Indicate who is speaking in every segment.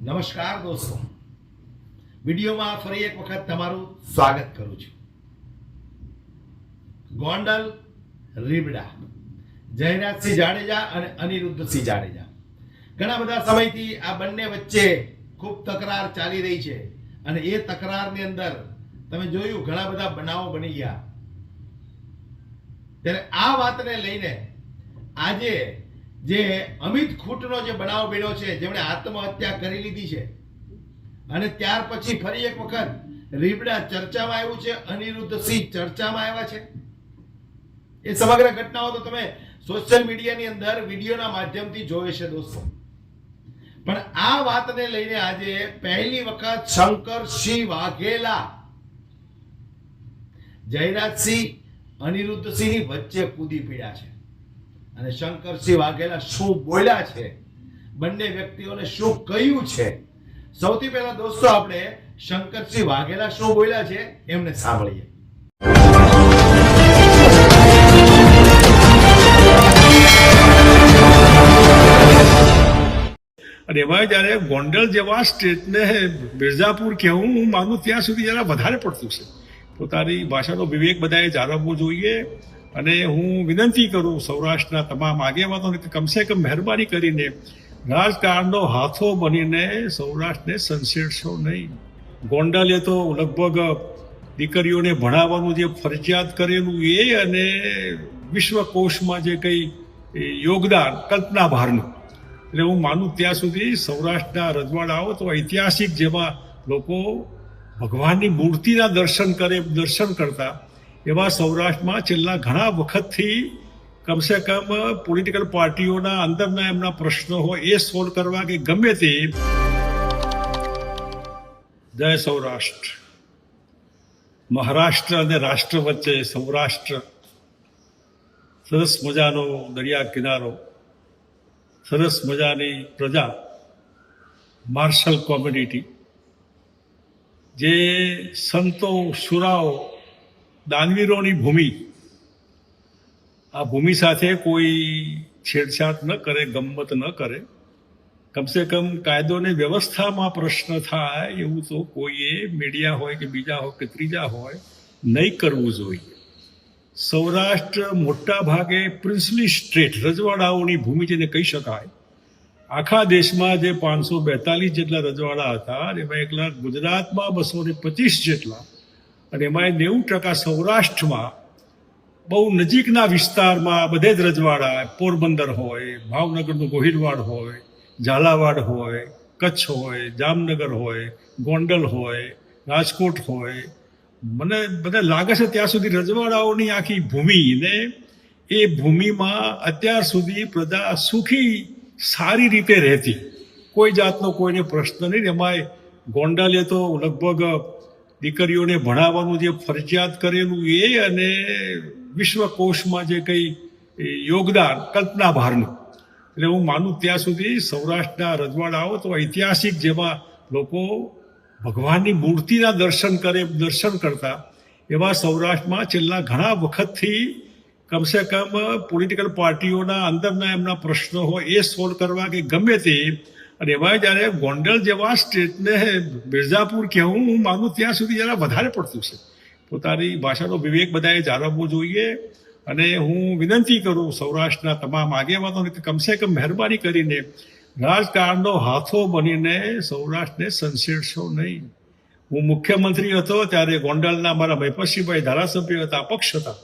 Speaker 1: નમસ્કાર દોસ્તો. વિડીયોમાં ફરી એક વખત તમારું સ્વાગત કરું છું. ગોંડલ, રીબડા જયરાજસિંહ જાડેજા અને અનિરુદ્ધસિંહ જાડેજા. ઘણા બધા સમયથી આ બંને વચ્ચે ખૂબ તકરાર ચાલી રહી છે અને એ તકરારની અંદર તમે જોયું ઘણા બધા બનાવો બની ગયા. ત્યારે આ વાતને લઈને આજે જે અમિત ખૂટનો જે બનાવ બન્યો છે, જેમણે આત્મહત્યા કરી લીધી છે. અને ત્યાર પછી ફરી એક વખત રીબડા ચર્ચામાં આવ્યું છે, અનિરુદ્ધ સિંહ ચર્ચામાં આવ્યા છે. એ સમગ્ર ઘટનાઓ તો તમે સોશિયલ મીડિયાની અંદર વિડીયોના માધ્યમથી જોઈ છે દોસ્તો. પણ આ વાતને લઈને આજે પહેલી વખત શંકરસિંહ વાઘેલા જયરાજસિંહ અનિરુદ્ધસિંહ વચ્ચે કૂદી પીડ્યા છે. અને શંકરસિંહ વાઘેલા શું બોલ્યા છે? બંને વ્યક્તિઓને શું કહ્યું છે? સૌથી પહેલા દોસ્તો આપણે શંકરસિંહ વાઘેલા શું બોલ્યા છે એમને સાંભળીએ.
Speaker 2: અને એમાં જ્યારે ગોંડલ જેવા સ્ટેટને મિર્ઝાપુર કહેવું હું માનું, ત્યાં સુધી જરા વધારે પડતું છે. પોતાની ભાષાનો વિવેક બધાએ જાળવવો જોઈએ. અને હું વિનંતી કરું સૌરાષ્ટ્રના તમામ આગેવાનોને કે કમસે કમ મહેરબાની કરીને રાજકારણનો હાથો બનીને સૌરાષ્ટ્રને સંસેડશો નહીં. ગોંડલે તો લગભગ દીકરીઓને ભણાવવાનું જે ફરજિયાત કરેલું એ અને વિશ્વકોશમાં જે કંઈ યોગદાન, કલ્પના બહારનું. એટલે હું માનું ત્યાં સુધી સૌરાષ્ટ્રના રજવાડાઓ તો ઐતિહાસિક જેવા લોકો ભગવાનની મૂર્તિના દર્શન કરે, દર્શન કરતા એવા સૌરાષ્ટ્રમાં છેલ્લા ઘણા વખતથી કમસે કમ પોલિટિકલ પાર્ટીઓના અંદરના એમના પ્રશ્નો હોય એ સોલ્વ કરવા કે ગમે તે. જય સૌરાષ્ટ્ર. મહારાષ્ટ્ર અને રાષ્ટ્ર વચ્ચે સૌરાષ્ટ્ર. સરસ મજાનો દરિયા કિનારો. સરસ મજાની પ્રજા. Martial community. જે સંતો, સુરાઓ દાનવીરોની ભૂમિ. આ ભૂમિ સાથે કોઈ છેડછાડ ન કરે ગમત ન કરે. કમસે કમ કાયદોને વ્યવસ્થામાં પ્રશ્ન થાય એવું તો કોઈએ મીડિયા હોય કે બીજા હોય કે ત્રીજા હોય, નહીં કરવું જોઈએ. સૌરાષ્ટ્ર મોટા ભાગે પ્રિન્સલી સ્ટેટ રજવાડાઓની ભૂમિ જેને કહી શકાય. આખા દેશમાં જે પાંચસો બેતાલીસ જેટલા રજવાડા હતા, એમાં એકલા ગુજરાતમાં બસો ને પચીસ જેટલા અને એમાં નેવું ટકા સૌરાષ્ટ્રમાં બહુ નજીકના વિસ્તારમાં બધે જ રજવાડા, પોરબંદર હોય, ભાવનગરનું ગોહિલવાડ હોય, ઝાલાવાડ હોય, કચ્છ હોય, જામનગર હોય, ગોંડલ હોય, રાજકોટ હોય. મને બધા લાગે છે ત્યાં સુધી રજવાડાઓની આખી ભૂમિ ને એ ભૂમિમાં અત્યાર સુધી પ્રજા સુખી, સારી રીતે રહેતી. કોઈ જાતનો કોઈને પ્રશ્ન નહીં, એમાંય ગોંડલે તો લગભગ દીકરીઓને ભણાવવાનું જે ફરજિયાત કરેલું એ અને વિશ્વકોષમાં જે કંઈ યોગદાન કલ્પના બહારનું એટલે હું માનું ત્યાં સુધી સૌરાષ્ટ્રના રજવાડાઓ તો ઐતિહાસિક જેવા લોકો ભગવાનની મૂર્તિના દર્શન કરે, દર્શન કરતા. એવા સૌરાષ્ટ્રમાં છેલ્લા ઘણા વખતથી કમસે કમ પોલિટિકલ પાર્ટીઓના અંદરના એમના પ્રશ્નો હોય એ સોલ્વ કરવા કે ગમે તે અને એમાં જ્યારે ગોંડલ જેવા સ્ટેટને મિર્ઝાપુર કહેવું, હું માનું ત્યાં સુધી જરા વધારે પડતું છે. પોતાની ભાષાનો વિવેક બધાએ જાળવવો જોઈએ અને હું વિનંતી કરું સૌરાષ્ટ્રના તમામ આગેવાનોને કે કમસે કમ મહેરબાની કરીને રાજકારણનો હાથો બનીને સૌરાષ્ટ્રને સંશેડશો નહીં. હું મુખ્યમંત્રી હતો ત્યારે ગોંડલના મારા મહેપતસિંહભાઈ ધારાસભ્ય હતા, અપક્ષ હતા.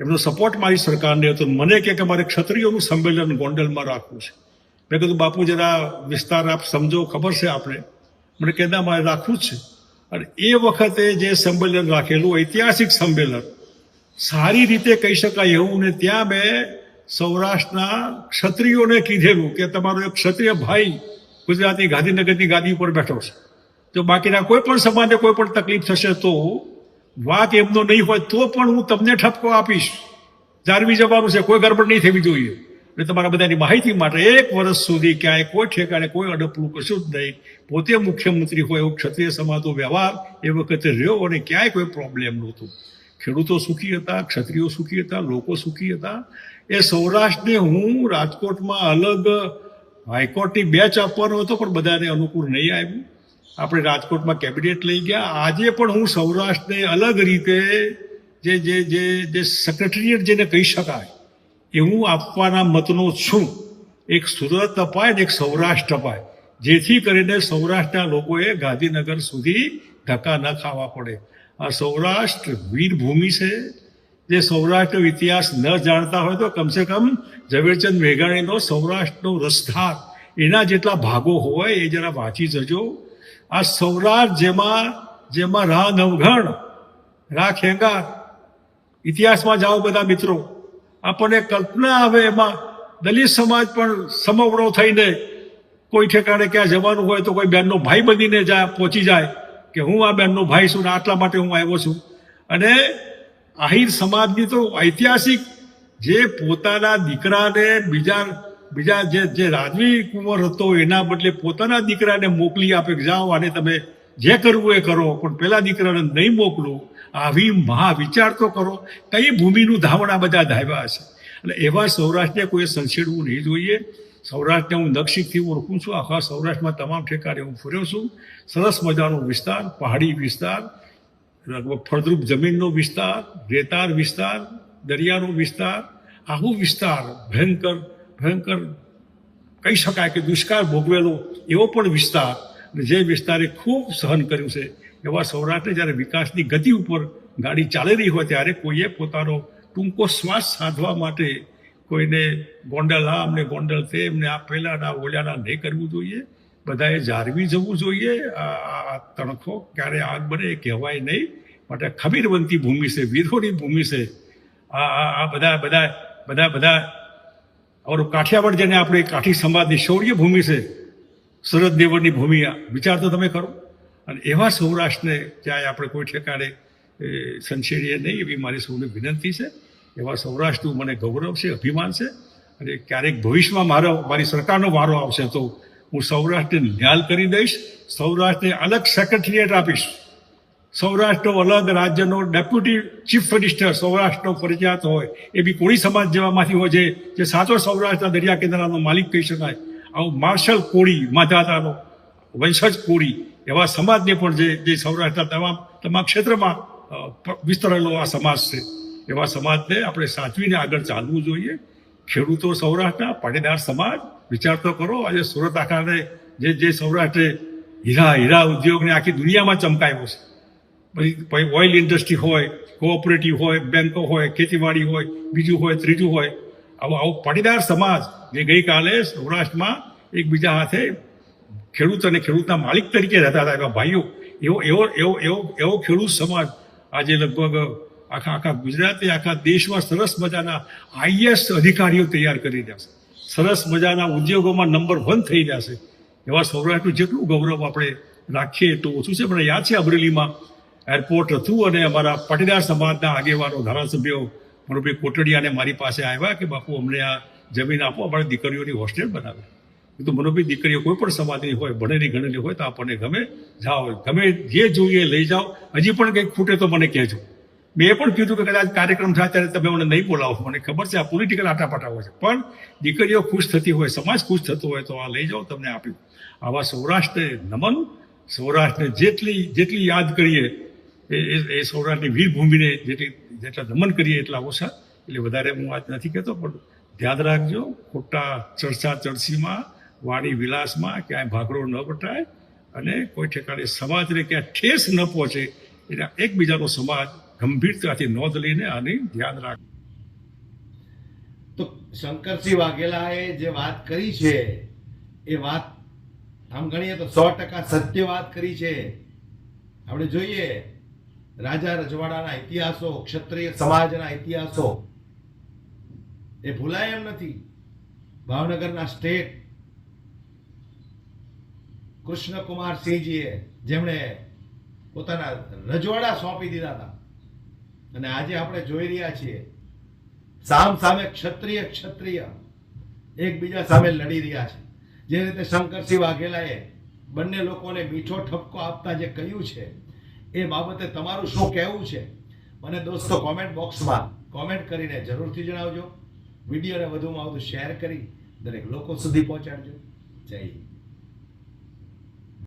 Speaker 2: એમનો સપોર્ટ મારી સરકારને હતો મને કે મારે ક્ષત્રિયોનું સંમેલન ગોંડલમાં રાખવું છે. મેં કીધું, બાપુ, જરા વિસ્તાર આપ સમજો, ખબર છે આપણે મને કે ના, મારે રાખવું જ છે. અને એ વખતે જે સંમેલન રાખેલું, ઐતિહાસિક સંમેલન, સારી રીતે કહી શકાય એવું ને ત્યાં મેં સૌરાષ્ટ્રના ક્ષત્રિયોને કીધેલું કે તમારો એક ક્ષત્રિય ભાઈ ગુજરાતી ગાંધીનગરની ગાદી ઉપર બેઠો છે. તો બાકીના કોઈ પણ સમાજને કોઈ પણ તકલીફ થશે તો વાત એમનો નહીં હોય તો પણ હું તમને ઠપકો આપીશ. જાળવી જવાનું છે, કોઈ ગરબડ નહીં થવી જોઈએ. એટલે તમારા બધાની માહિતી માટે એક વર્ષ સુધી ક્યાંય કોઈ ઠેકાણે કોઈ અડપલું કશું જ નહીં. પોતે મુખ્યમંત્રી હોય એવું ક્ષત્રિય સમાજનો વ્યવહાર એ વખતે રહ્યો અને ક્યાંય કોઈ પ્રોબ્લેમ નહોતું. ખેડૂતો સુખી હતા, ક્ષત્રિયો સુખી હતા, લોકો સુખી હતા. એ સૌરાષ્ટ્રને હું રાજકોટમાં અલગ હાઈકોર્ટની બેચ આપવાનો હતો, પણ બધાને અનુકૂળ નહીં આવ્યું. આપણે રાજકોટમાં કેબિનેટ લઈ ગયા. આજે પણ હું સૌરાષ્ટ્રને અલગ રીતે જે જે જે સેક્રેટરીએટ જેને કહી શકાય એ હું આપવાના મતનો છું. એક સુરત અપાય ને એક સૌરાષ્ટ્ર અપાય. જેથી કરીને સૌરાષ્ટ્રના લોકોએ ગાંધીનગર સુધી ધક્કા ન ખાવા પડે. આ સૌરાષ્ટ્ર વીરભૂમિ છે. જે સૌરાષ્ટ્રનો ઇતિહાસ ન જાણતા હોય તો કમસે કમ ઝવેરચંદ મેઘાણીનો સૌરાષ્ટ્રનો રસધાર એના જેટલા ભાગો હોય એ જરા વાંચી જજો. આ સૌરાષ્ટ્ર જેમાં જેમાં રા નવઘણ રા ખેંગાર. ઇતિહાસમાં જાઓ બધા મિત્રો. આપણને કલ્પના આવે એમાં. દલિત સમાજ પણ સમવડો થઈને કોઈ ઠેકાણે ક્યાં જવાનું હોય તો કોઈ બેનનો ભાઈ બનીને જાય પહોંચી જાય કે હું આ બેનનો ભાઈ છું ને આટલા માટે હું આવ્યો છું. અને આહિર સમાજની તો ઐતિહાસિક જે પોતાના દીકરાને બીજા બીજા જે જે રાજવી કુંવર હતો એના બદલે પોતાના દીકરાને મોકલી આપે જાઓ અને તમે જે કરવું એ કરો, પણ પેલા દીકરાને નહીં મોકલો. આવી મહા વિચાર તો કરો. કઈ ભૂમિનું ધાવણ બધા ધાવ્યા હશે? એટલે એવા સૌરાષ્ટ્રને કોઈ સંછેડવું નહીં જોઈએ. સૌરાષ્ટ્રને હું નક્ષિકથી ઓળખું છું. આખા સૌરાષ્ટ્રમાં તમામ ઠેકાણે હું ફર્યો છું. સરસ મજાનો વિસ્તાર, પહાડી વિસ્તાર, લગભગ ફળદ્રુપ જમીનનો વિસ્તાર, રેતાળ વિસ્તાર, દરિયાનો વિસ્તાર. આવું વિસ્તાર ભયંકર ભયંકર કહી શકાય કે દુષ્કાળ ભોગવેલો એવો પણ વિસ્તાર. જે વિસ્તારે ખૂબ સહન કર્યું છે એવા સૌરાષ્ટ્રે જ્યારે વિકાસની ગતિ ઉપર ગાડી ચાલી રહી હોય ત્યારે કોઈએ પોતાનો ટૂંકો શ્વાસ સાધવા માટે કોઈને ગોંડલ આમ ને ગોંડલ તેમ ને આ પહેલાના ઓલાના નહીં કરવું જોઈએ. બધાએ જાળવી જવું જોઈએ. આ, આ- આ તણખો ક્યારે આગ બને એ કહેવાય નહીં. માટે ખમીરવંતી ભૂમિ છે વિરોની ભૂમિ છે. આ આ આ બધા બધા બધા બધા અમારું કાઠિયાવાડ જેને આપણે કાઠી સમાજની શૌર્ય ભૂમિ છે શરદ દેવળની ભૂમિ, આ વિચાર તો તમે કરો. અને એવા સૌરાષ્ટ્રને ક્યાંય આપણે કોઈ ઠેકાણે સંછેડીએ નહીં, એવી મારી સૌને વિનંતી છે. એવા સૌરાષ્ટ્રનું મને ગૌરવ છે, અભિમાન છે. અને ક્યારેક ભવિષ્યમાં મારો, મારી સરકારનો વારો આવશે તો હું સૌરાષ્ટ્રને ન્યાલ કરી દઈશ, સૌરાષ્ટ્રને અલગ સેક્રેટરીએટ આપીશ. સૌરાષ્ટ્રનો અલગ રાજ્યનો ડેપ્યુટી ચીફ મિનિસ્ટર સૌરાષ્ટ્રનો ફરજિયાત હોય, એ બી કોળી સમાજ જેવામાંથી હોય છે જે સાચો સૌરાષ્ટ્રના દરિયા કિનારાનો માલિક કહી શકાય. આવું માર્શલ કોળી, માધાતાનો વંશજ કોળી એવા સમાજને પણ જે જે સૌરાષ્ટ્રના તમામ તમામ ક્ષેત્રમાં વિસ્તરેલો આ સમાજ છે. એવા સમાજને આપણે સાચવીને આગળ ચાલવું જોઈએ. ખેડૂતો સૌરાષ્ટ્રના, પાટીદાર સમાજ, વિચાર તો કરો, આજે સુરત આખાને જે જે સૌરાષ્ટ્રે હીરા હીરા ઉદ્યોગને આખી દુનિયામાં ચમકાવ્યો છે. પછી પછી ઓઇલ ઇન્ડસ્ટ્રી હોય, કોઓપરેટિવ હોય, બેંકો હોય, ખેતીવાડી હોય, બીજું હોય, ત્રીજું હોય. આવો આવો પાટીદાર સમાજ જે ગઈકાલે સૌરાષ્ટ્રમાં એકબીજા હાથે ખેડૂત અને ખેડૂતના માલિક તરીકે રહેતા હતા. એવા ભાઈઓ, એવો એવો એવો એવો એવો ખેડૂત સમાજ આજે લગભગ આખા આખા ગુજરાતે, આખા દેશમાં સરસ મજાના આઈએસ અધિકારીઓ તૈયાર કરી રહ્યા છે. સરસ મજાના ઉદ્યોગોમાં નંબર વન થઈ રહ્યા છે. એવા સૌરાષ્ટ્રનું જેટલું ગૌરવ આપણે રાખીએ તો ઓછું છે. પણ યાદ છે અમરેલીમાં એરપોર્ટ હતું અને અમારા પાટીદાર સમાજના આગેવાનો, ધારાસભ્યો મનુભાઈ કોટડિયાને મારી પાસે આવ્યા કે, બાપુ, અમને આ જમીન આપો, અમારી દીકરીઓની હોસ્ટેલ બનાવે. કીધું મનોભી દીકરીઓ કોઈ પણ સમાજની હોય, ભણેલી, ગણેલી હોય તો આપણને ગમે, જાઓ, ગમે જે જોઈએ લઈ જાઓ. હજી પણ કંઈક ખૂટે તો મને કહેજો. મેં પણ કીધું કે કદાચ કાર્યક્રમ થાય ત્યારે તમે મને નહીં બોલાવો. મને ખબર છે આ પોલિટિકલ આટાપાટા હોય છે. પણ દીકરીઓ ખુશ થતી હોય, સમાજ ખુશ થતો હોય તો આ લઈ જાઓ, તમને આપ્યું આવા સૌરાષ્ટ્રને નમન, સૌરાષ્ટ્રને જેટલી જેટલી યાદ કરીએ, એ, એ- એ સૌરાષ્ટ્રની વીરભૂમિને જેટલી, જેટલા નમન કરીએ એટલા ઓછા. એટલે વધારે હું વાત નથી કહેતો, પણ ધ્યાન રાખજો, ખોટા ચર્ચા ચર્ચીમાં વાણી વિલાસમાં ક્યાંય ભાગરો ન વટાય અને કોઈ ઠેકાણે સમાજને ક્યાં ઠેસ ન પહોંચે, એટલે એકબીજાનો સમાજ ગંભીરતાથી નોંધ લઈને આની ધ્યાન રાખે.
Speaker 1: તો શંકરસિંહ વાઘેલાએ જે વાત કરી છે, એ વાત આમ ગણીએ તો સો ટકા સત્ય વાત કરી છે. આપણે જોઈએ, રાજા રજવાડાના ઇતિહાસો, ક્ષત્રિય સમાજના ઇતિહાસો, એ ભૂલાય એમ નથી. ભાવનગરના સ્ટેટ કૃષ્ણકુમાર સિંહજીએ જેમણે પોતાના રજવાડા સોંપી દીધા હતા. અને આજે આપણે જોઈ રહ્યા છીએ, સામ સામે ક્ષત્રિય ક્ષત્રિય એકબીજા સામે લડી રહ્યા છે. જે રીતે શંકરસિંહ વાઘેલાએ બંને લોકોને મીઠો ઠપકો આપતા જે કહ્યું છે, એ બાબતે તમારું શું કહેવું છે? મને દોસ્તો કોમેન્ટ બોક્સમાં કોમેન્ટ કરીને જરૂરથી જણાવજો. વિડીયોને વધુમાં વધુ શેર કરી દરેક લોકો સુધી પહોંચાડજો. જય હિન્દ.